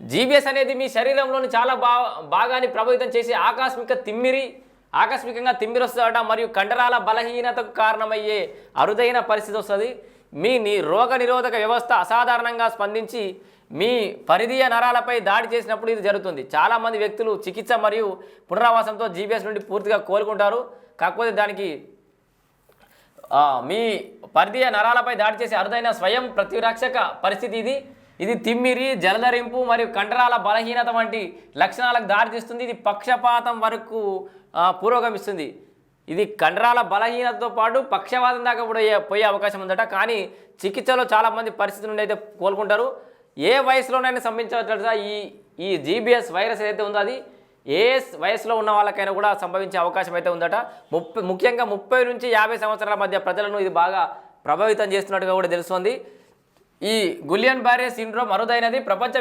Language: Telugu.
జీబీఎస్ అనేది మీ శరీరంలోని చాలా బా భాగాన్ని ప్రభావితం చేసి ఆకస్మిక తిమ్మిరి ఆకస్మికంగా తిమ్మిరి వస్తుందట మరియు కండరాల బలహీనతకు కారణమయ్యే అరుదైన పరిస్థితి వస్తుంది. మీ ని రోగ నిరోధక వ్యవస్థ అసాధారణంగా స్పందించి మీ పరిధీయ నరాలపై దాడి చేసినప్పుడు ఇది జరుగుతుంది. చాలామంది వ్యక్తులు చికిత్స మరియు పునరావాసంతో జీబీఎస్ నుండి పూర్తిగా కోలుకుంటారు. కాకపోతే దానికి మీ పరిధీయ నరాలపై దాడి చేసే అరుదైన స్వయం ప్రతిరక్షక పరిస్థితి ఇది. ఇది తిమ్మిరి జలధరింపు మరియు కండరాల బలహీనత వంటి లక్షణాలకు దారితీస్తుంది. ఇది పక్షపాతం వరకు పురోగమిస్తుంది. ఇది కండరాల బలహీనతతో పాటు పక్షవాతం దాకా కూడా పోయే- అవకాశం ఉందట. కానీ చికిత్సలో చాలామంది పరిస్థితి నుండి అయితే కోలుకుంటారు. ఏ వయసులోనైనా సంభవించవచ్చు ఈ ఈ జీబీఎస్ వైరస్ ఏదైతే ఉందో అది ఏ వయసులో ఉన్న వాళ్ళకైనా కూడా సంభవించే అవకాశం అయితే ఉందట. ముప్పై ముఖ్యంగా ముప్పై నుంచి యాభై సంవత్సరాల మధ్య ప్రజలను ఇది బాగా ప్రభావితం చేస్తున్నట్టుగా కూడా తెలుస్తుంది. ఈ గులియన్ బారే సిండ్రోమ్ అరుదైనది. ప్రపంచ